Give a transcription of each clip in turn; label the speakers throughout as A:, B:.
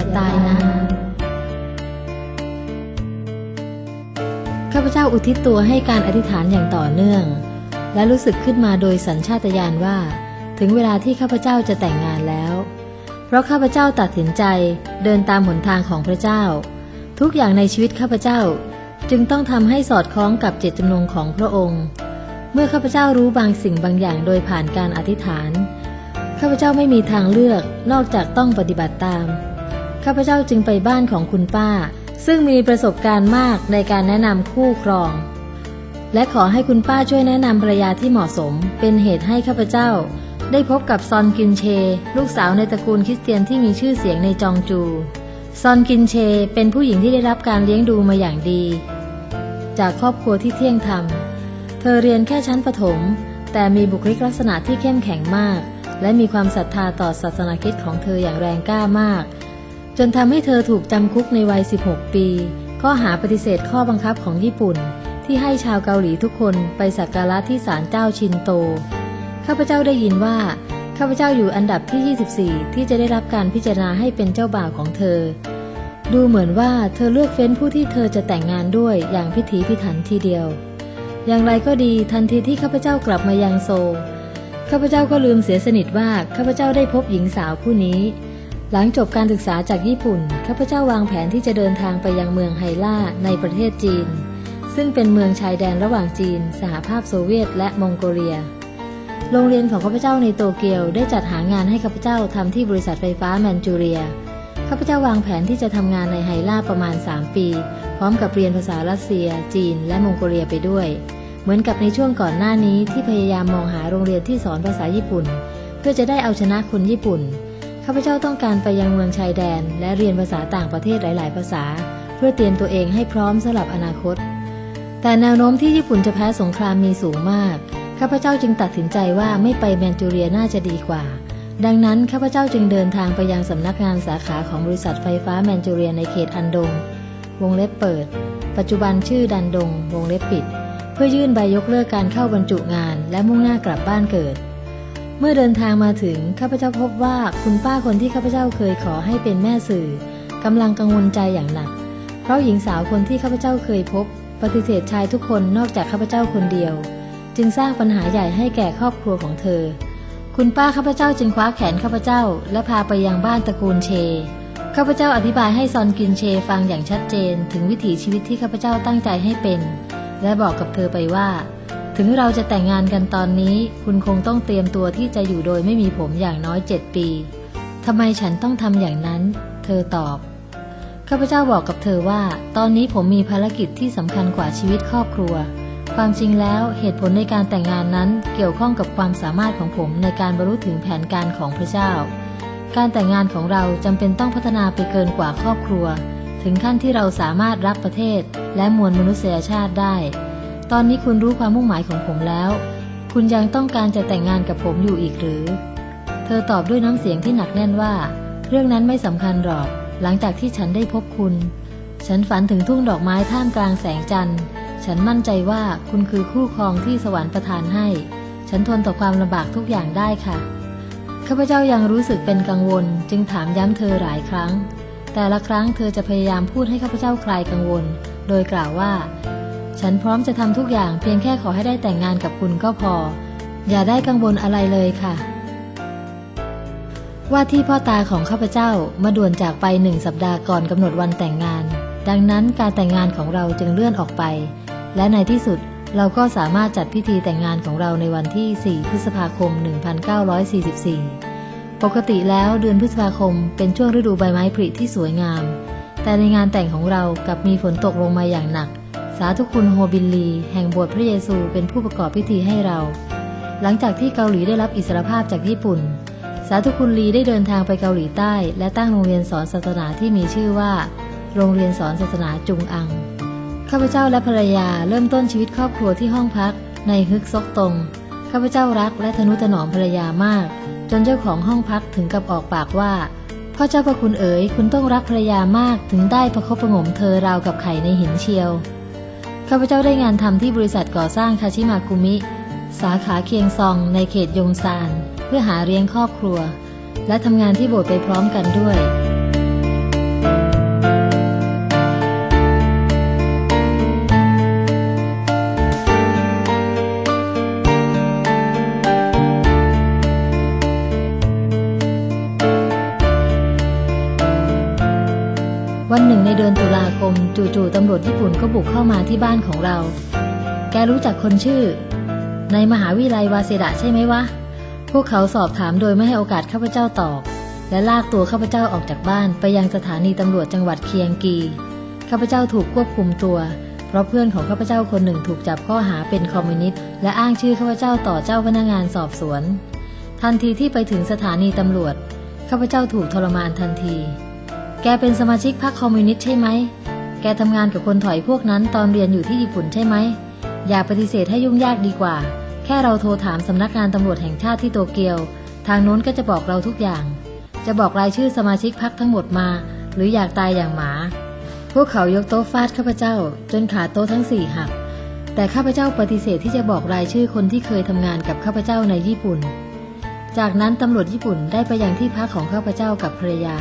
A: อย่าตายนะ ข้าพเจ้าอุทิศตัวให้การอธิษฐานอย่างต่อเนื่อง และรู้สึกขึ้นมาโดยสัญชาตญาณว่า ถึงเวลาที่ข้าพเจ้าจะแต่งงานแล้ว เพราะข้าพเจ้าตัดสินใจเดินตามหนทางของพระเจ้า ทุกอย่างในชีวิตข้าพเจ้าจึงต้องทำให้สอดคล้องกับเจตจำนงของพระองค์ เมื่อข้าพเจ้ารู้บางสิ่งบางอย่างโดยผ่านการอธิษฐาน ข้าพเจ้าไม่มีทางเลือกนอกจากต้องปฏิบัติตาม ข้าพเจ้าจึงไปบ้านของคุณป้า ซึ่งมีประสบการณ์มากในการแนะนำคู่ครอง และขอให้คุณป้าช่วยแนะนำภรรยาที่เหมาะสม เป็นเหตุให้ข้าพเจ้า ได้พบกับซอนกินเช ลูกสาวในตระกูลคริสเตียนที่มีชื่อเสียงในจองจู ซอนกินเชเป็นผู้หญิงที่ได้รับการเลี้ยงดูมาอย่างดี จากครอบครัวที่เที่ยงธรรม เธอเรียนแค่ชั้นประถม แต่มีบุคลิกลักษณะที่เข้มแข็งมาก และมีความศรัทธาต่อศาสนาคริสต์ของเธออย่างแรงกล้ามาก จนทำให้เธอถูกจำคุกในวัย 16 ปี ข้อหาปฏิเสธข้อบังคับของญี่ปุ่น ที่ให้ชาวเกาหลีทุกคนไปสักการะที่ศาลเจ้าชินโต ข้าพเจ้าได้ยินว่า ข้าพเจ้าอยู่อันดับที่ 24 ที่จะได้รับการพิจารณาให้เป็นเจ้าบ่าวของเธอ ดูเหมือนว่าเธอเลือกเฟ้นผู้ที่เธอจะแต่งงานด้วยอย่างพิถีพิถันทีเดียว อย่างไรก็ดีทันทีที่ข้าพเจ้ากลับมายังโซ ข้าพเจ้าก็ลืมเสียสนิทว่าข้าพเจ้าได้พบหญิงสาวผู้นี้ หลังจบการศึกษาจากญี่ปุ่น ข้าพเจ้าวางแผนที่จะเดินทางไปยังเมืองไฮล่าในประเทศจีน ซึ่งเป็นเมืองชายแดนระหว่างจีน สหภาพโซเวียต และมองโกเลีย โรงเรียนของข้าพเจ้าในโตเกียวได้จัดหางานให้ข้าพเจ้าทำที่บริษัทไฟฟ้าแมนจูเรีย ข้าพเจ้าวางแผนที่จะทำงานในไฮล่าประมาณ 3 ปี พร้อมกับเรียนภาษารัสเซีย จีน และมองโกเลียไปด้วย เหมือนกับในช่วงก่อนหน้านี้ที่พยายามมองหาโรงเรียนที่สอนภาษาญี่ปุ่น เพื่อจะได้เอาชนะคนญี่ปุ่น ข้าพเจ้าต้องการไปยังเมืองชายแดน และเรียนภาษาต่างประเทศหลาย ๆ ภาษา เพื่อเตรียมตัวเองให้พร้อมสำหรับอนาคต แต่แนวโน้มที่ญี่ปุ่นจะแพ้สงครามมีสูงมาก ข้าพเจ้าจึงตัดสินใจว่าไม่ไปแมนจูเรียน่าจะดีกว่า ดังนั้นข้าพเจ้าจึงเดินทางไปยังสำนักงานสาขาของบริษัทไฟฟ้าแมนจูเรียในเขตอันดง วงเล็บเปิด ปัจจุบันชื่อดันดง วงเล็บปิด เพื่อยื่นใบยกเลิกการเข้าบรรจุงาน และมุ่งหน้ากลับบ้านเกิด เมื่อเดินทางมาถึงข้าพเจ้าพบว่าคุณป้าคนที่ข้าพเจ้าเคยขอให้เป็นแม่สื่อกำลังกังวลใจอย่างหนัก เพราะหญิงสาวคนที่ข้าพเจ้าเคยพบ ปฏิเสธชายทุกคนนอกจากข้าพเจ้าคนเดียว จึงสร้างปัญหาใหญ่ให้แก่ครอบครัวของเธอ คุณป้าข้าพเจ้าจึงคว้าแขนข้าพเจ้า และพาไปยังบ้านตระกูลเชข้าพเจ้าอธิบายให้ซอนกินเชฟังอย่างชัดเจน ถึงวิถีชีวิตที่ข้าพเจ้าตั้งใจให้เป็น และบอกกับเธอไปว่า ถึงเราจะแต่งงานกันตอนนี้ คุณคงต้องเตรียมตัวที่จะอยู่โดยไม่มีผมอย่างน้อยเจ็ดปีทำไมฉันต้องทำอย่างนั้น เธอตอบ ข้าพเจ้าบอกกับเธอว่า ตอนนี้ผมมีภารกิจที่สำคัญกว่าชีวิตครอบครัว ความจริงแล้วเหตุผลในการแต่งงานนั้นเกี่ยวข้องกับความสามารถของผมในการบรรลุถึงแผนการของพระเจ้า การแต่งงานของเราจำเป็นต้องพัฒนาไปเกินกว่าครอบครัว ถึงขั้นที่เราสามารถรักประเทศและมวลมนุษยชาติได้ ตอนนี้คุณรู้ความมุ่งหมายของผมแล้ว คุณยังต้องการจะแต่งงานกับผมอยู่อีกหรือ เธอตอบด้วยน้ำเสียงที่หนักแน่นว่า เรื่องนั้นไม่สำคัญหรอก หลังจากที่ฉันได้พบคุณ ฉันฝันถึงทุ่งดอกไม้ท่ามกลางแสงจันทร์ ฉันมั่นใจว่าคุณคือคู่ครองที่สวรรค์ประทานให้ ฉันทนต่อความลำบากทุกอย่างได้ค่ะ ข้าพเจ้ายังรู้สึกเป็นกังวล จึงถามย้ำเธอหลายครั้ง แต่ละครั้งเธอจะพยายามพูดให้ข้าพเจ้าคลายกังวล โดยกล่าวว่า ฉันพร้อมจะทำทุกอย่างเพียงแค่ขอให้ได้แต่งงานกับคุณก็พอ อย่าได้กังวลอะไรเลยค่ะ ว่าที่พ่อตาของข้าพเจ้ามาด่วนจากไปหนึ่งสัปดาห์ก่อนกำหนดวันแต่งงาน ดังนั้นการแต่งงานของเราจึงเลื่อนออกไป และในที่สุดเราก็สามารถจัดพิธีแต่งงานของเราในวันที่ 4 พฤษภาคม 1944 ปกติแล้วเดือนพฤษภาคมเป็นช่วงฤดูใบไม้ผลิที่สวยงาม แต่ในงานแต่งของเรากับมีฝนตกลงมาอย่างหนัก สาธุคุณโฮบินลี แห่งโบสถ์พระเยซูเป็นผู้ประกอบพิธีให้เรา หลังจากที่เกาหลีได้รับอิสรภาพจากญี่ปุ่น สาธุคุณลีได้เดินทางไปเกาหลีใต้ และตั้งโรงเรียนสอนศาสนาที่มีชื่อว่า โรงเรียนสอนศาสนาจุงอัง ข้าพเจ้าและภรรยาเริ่มต้นชีวิตครอบครัวที่ห้องพัก ในฮึกซกตง ข้าพเจ้ารักและทนุถนอมภรรยามาก จนเจ้าของห้องพักถึงกับออกปากว่าพ่อเจ้าพระคุณเอ๋ยคุณต้องรักภรรยามากถึงได้ประคบประหงมเธอราวกับไข่ในหินเชียว ข้าพเจ้าได้งานทำที่บริษัทก่อสร้างคาชิมากุมิ สาขาเคียงซองในเขตยงซาน เพื่อหาเลี้ยงครอบครัว และทำงานที่โบสถ์ไปพร้อมกันด้วย วันหนึ่งในเดือนตุลาคม จู่ๆตำรวจญี่ปุ่นก็บุกเข้ามาที่บ้านของเรา แกรู้จักคนชื่อ ในมหาวิทยาลัยวาเซดะใช่ไหมวะ พวกเขาสอบถามโดยไม่ให้โอกาสข้าพเจ้าตอบ และลากตัวข้าพเจ้าออกจากบ้านไปยังสถานีตำรวจจังหวัดเคียงกี ข้าพเจ้าถูกควบคุมตัว เพราะเพื่อนของข้าพเจ้าคนหนึ่งถูกจับข้อหาเป็นคอมมิวนิสต์และอ้างชื่อข้าพเจ้าต่อเจ้าพนักงานสอบสวน ทันทีที่ไปถึงสถานีตำรวจ ข้าพเจ้าถูกทรมานทันที แกเป็นสมาชิกพรรคคอมมิวนิสต์ใช่ไหม แกทำงานกับคนถอยพวกนั้นตอนเรียนอยู่ที่ญี่ปุ่นใช่ไหม อย่าปฏิเสธให้ยุ่งยากดีกว่า แค่เราโทรถามสำนักงานตำรวจแห่งชาติที่โตเกียว ทางโน้นก็จะบอกเราทุกอย่าง จะบอกรายชื่อสมาชิกพรรคทั้งหมดมา หรืออยากตายอย่างหมา พวกเขายกโต๊ะฟาดข้าพเจ้า จนขาโต๊ะทั้งสี่หัก แต่ข้าพเจ้าปฏิเสธที่จะบอกรายชื่อคนที่เคยทำงานกับข้าพเจ้าในญี่ปุ่น จากนั้นตำรวจญี่ปุ่นได้ไปยังที่พักของข้าพเจ้ากับภรรยา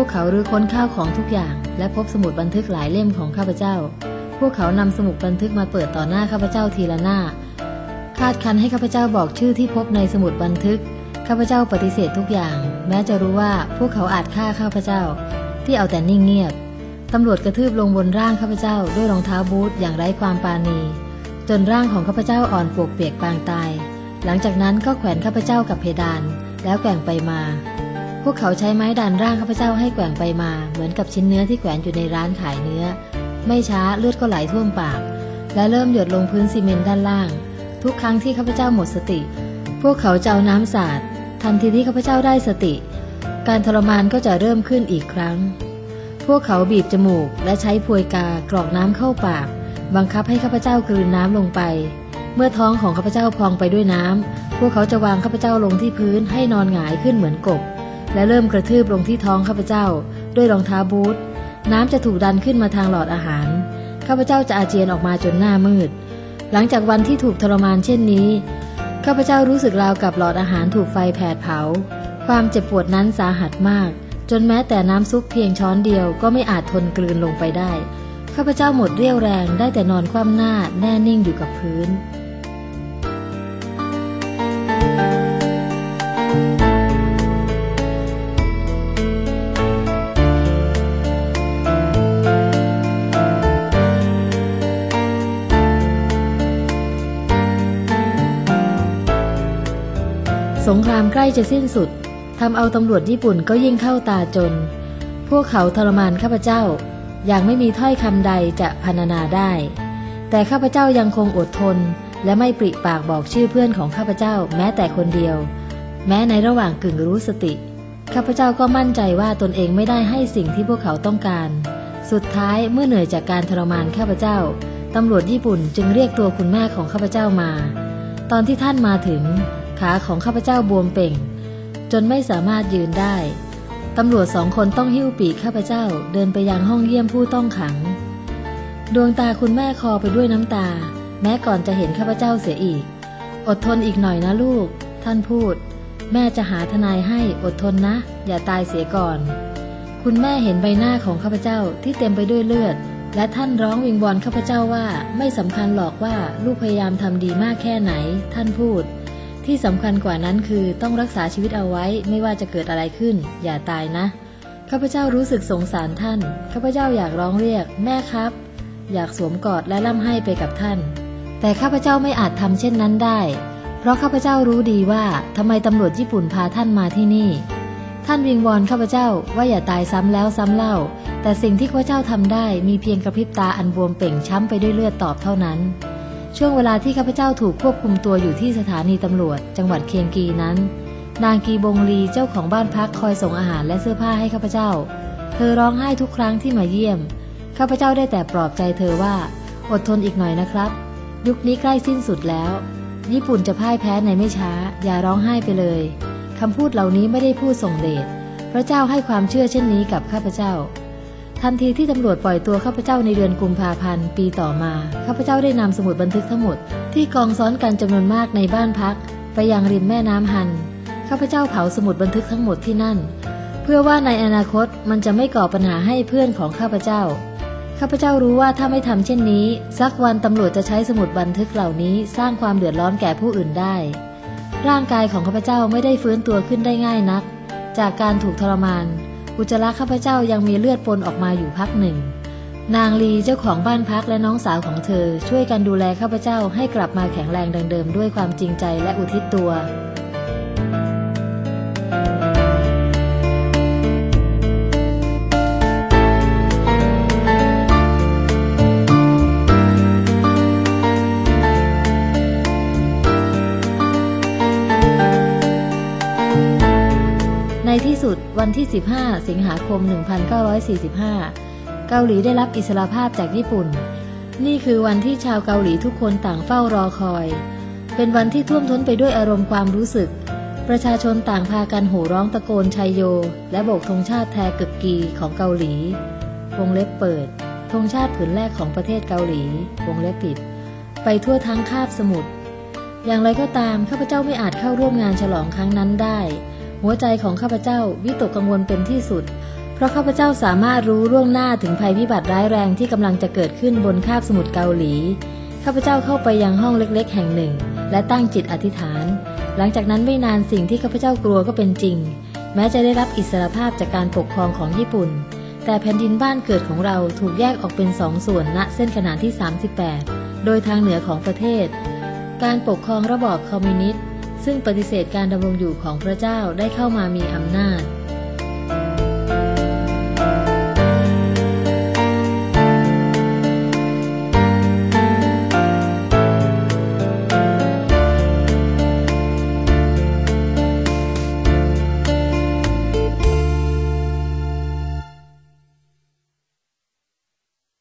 A: วกเขารื้อค้นข้าวของทุกอย่าง และพบสมุดบันทึกหลายเล่มของข้าพเจ้า พวกเขานำสมุดบันทึกมาเปิดต่อหน้าข้าพเจ้าทีละหน้า คาดคันให้ข้าพเจ้าบอกชื่อที่พบในสมุดบันทึก ข้าพเจ้าปฏิเสธทุกอย่าง แม้จะรู้ว่าพวกเขาอาจฆ่าข้าพเจ้า ที่เอาแต่นิ่งเงียบตำรวจกระทืบลงบนร่างข้าพเจ้าด้วยรองเท้าบูทอย่างไร้ความปราณี จนร่างของข้าพเจ้าอ่อนปวกเปียกปางตาย หลังจากนั้นก็แขวนข้าพเจ้ากับเพดาน แล้วแกว่งไปมา วกเขาใช้ไม้ดันร่างข้าพเจ้าให้แกว่งไปมา เหมือนกับชิ้นเนื้อที่แขวนอยู่ในร้านขายเนื้อ ไม่ช้าเลือดก็ไหลท่วมปาก และเริ่มหยดลงพื้นซีเมนต์ด้านล่าง ทุกครั้งที่ข้าพเจ้าหมดสติ พวกเขาจะเอาน้ำสาดทันทีที่ข้าพเจ้าได้สติ การทรมานก็จะเริ่มขึ้นอีกครั้ง พวกเขาบีบจมูกและใช้พวยกากรอกน้ำเข้าปาก บังคับให้ข้าพเจ้ากลืนน้ำลงไป เมื่อท้องของข้าพเจ้าพองไปด้วยน้ำพวกเขาจะวางข้าพเจ้าลงที่พื้นให้นอนหงายขึ้นเหมือนกบ และเริ่มกระทืบลงที่ท้องข้าพเจ้า ด้วยรองเท้าบูทน้ำจะถูกดันขึ้นมาทางหลอดอาหาร ข้าพเจ้าจะอาเจียนออกมาจนหน้ามืด หลังจากวันที่ถูกทรมานเช่นนี้ ข้าพเจ้ารู้สึกราวกับหลอดอาหารถูกไฟแผดเผา ความเจ็บปวดนั้นสาหัสมาก จนแม้แต่น้ำซุปเพียงช้อนเดียวก็ไม่อาจทนกลืนลงไปได้ ข้าพเจ้าหมดเรี่ยวแรงได้แต่นอนคว่ำหน้าแน่นิ่งอยู่กับพื้น สงครามใกล้จะสิ้นสุดทำเอาตำรวจญี่ปุ่นก็ยิ่งเข้าตาจน พวกเขาทรมานข้าพเจ้า อย่างไม่มีถ้อยคำใดจะพรรณนาได้ แต่ข้าพเจ้ายังคงอดทน และไม่ปริปากบอกชื่อเพื่อนของข้าพเจ้าแม้แต่คนเดียว แม้ในระหว่างกึ่งรู้สติ ข้าพเจ้าก็มั่นใจว่าตนเองไม่ได้ให้สิ่งที่พวกเขาต้องการ สุดท้ายเมื่อเหนื่อยจากการทรมานข้าพเจ้าตำรวจญี่ปุ่นจึงเรียกตัวคุณแม่ของข้าพเจ้ามา ตอนที่ท่านมาถึง ขาของข้าพเจ้าบวมเป่ง จนไม่สามารถยืนได้ ตำรวจสองคนต้องหิ้วปีกข้าพเจ้าเดินไปยังห้องเยี่ยมผู้ต้องขัง ดวงตาคุณแม่คอไปด้วยน้ำตา แม้ก่อนจะเห็นข้าพเจ้าเสียอีก อดทนอีกหน่อยนะลูก ท่านพูด แม่จะหาทนายให้อดทนนะ อย่าตายเสียก่อน คุณแม่เห็นใบหน้าของข้าพเจ้าที่เต็มไปด้วยเลือดและท่านร้องวิงวอนข้าพเจ้าว่าไม่สำคัญหรอกว่าลูกพยายามทำดีมากแค่ไหน ท่านพูด ที่สำคัญกว่านั้นคือต้องรักษาชีวิตเอาไว้ไม่ว่าจะเกิดอะไรขึ้น อย่าตายนะข้าพเจ้ารู้สึกสงสารท่านข้าพเจ้าอยากร้องเรียก แม่ครับ อยากสวมกอดและล่ำให้ไปกับท่าน แต่ข้าพเจ้าไม่อาจทำเช่นนั้นได้ เพราะข้าพเจ้ารู้ดีว่าทำไมตำรวจญี่ปุ่นพาท่านมาที่นี่ ท่านวิงวอนข้าพเจ้าว่าอย่าตายซ้ำแล้วซ้ำเล่า แต่สิ่งที่ข้าพเจ้าทำได้มีเพียงกระพริบตาอันบวมเป่งช้ำไปด้วยเลือดตอบเท่านั้น ช่วงเวลาที่ข้าพเจ้าถูกควบคุมตัวอยู่ที่สถานีตำรวจ จังหวัดเคียงกีนั้น นางกีบงลีเจ้าของบ้านพักคอยส่งอาหารและเสื้อผ้าให้ข้าพเจ้า เธอร้องไห้ทุกครั้งที่มาเยี่ยม ข้าพเจ้าได้แต่ปลอบใจเธอว่า อดทนอีกหน่อยนะครับ ยุคนี้ใกล้สิ้นสุดแล้ว ญี่ปุ่นจะพ่ายแพ้ในไม่ช้า อย่าร้องไห้ไปเลยคำพูดเหล่านี้ไม่ได้พูดส่งเดชพระเจ้าให้ความเชื่อเช่นนี้กับข้าพเจ้า ทันทีที่ตำรวจปล่อยตัวข้าพเจ้าในเดือนกุมภาพันธ์ปีต่อมา ข้าพเจ้าได้นำสมุดบันทึกทั้งหมดที่กองซ้อนกันจำนวนมากในบ้านพัก ไปยังริมแม่น้ำฮัน ข้าพเจ้าเผาสมุดบันทึกทั้งหมดที่นั่น เพื่อว่าในอนาคตมันจะไม่ก่อปัญหาให้เพื่อนของข้าพเจ้า ข้าพเจ้ารู้ว่าถ้าไม่ทำเช่นนี้ สักวันตำรวจจะใช้สมุดบันทึกเหล่านี้สร้างความเดือดร้อนแก่ผู้อื่นได้ ร่างกายของข้าพเจ้าไม่ได้ฟื้นตัวขึ้นได้ง่ายนัก จากการถูกทรมาน อุจจาระข้าพเจ้ายังมีเลือดปนออกมาอยู่พักหนึ่ง นางลีเจ้าของบ้านพักและน้องสาวของเธอ ช่วยกันดูแลข้าพเจ้าให้กลับมาแข็งแรงดังเดิมด้วยความจริงใจและอุทิศตัว สุดวันที่ 15 สิงหาคม 1945 เกาหลีได้รับอิสรภาพจากญี่ปุ่น นี่คือวันที่ชาวเกาหลีทุกคนต่างเฝ้ารอคอย เป็นวันที่ท่วมท้นไปด้วยอารมณ์ความรู้สึก ประชาชนต่างพากันโห่ร้องตะโกนชัยโย และโบกธงชาติแทกึกกีของเกาหลี วงเล็บเปิดธงชาติผืนแรกของประเทศเกาหลี วงเล็บปิด ไปทั่วทั้งคาบสมุทรอย่างไรก็ตามข้าพเจ้าไม่อาจเข้าร่วมงานฉลองครั้งนั้นได้ หัวใจของข้าพเจ้าวิตกกังวลเป็นที่สุด เพราะข้าพเจ้าสามารถรู้ล่วงหน้าถึงภัยพิบัติร้ายแรงที่กำลังจะเกิดขึ้นบนคาบสมุทรเกาหลี ข้าพเจ้าเข้าไปยังห้องเล็กๆ แห่งหนึ่ง และตั้งจิตอธิษฐาน หลังจากนั้นไม่นานสิ่งที่ข้าพเจ้ากลัวก็เป็นจริง แม้จะได้รับอิสรภาพจากการปกครองของญี่ปุ่น แต่แผ่นดินบ้านเกิดของเราถูกแยกออกเป็นสองส่วนณเส้นขนานที่ 38 โดยทางเหนือของประเทศ การปกครองระบอบคอมมิวนิสต์ ซึ่งปฏิเสธการดำรงอยู่ของพระเจ้าได้เข้ามามีอำนาจ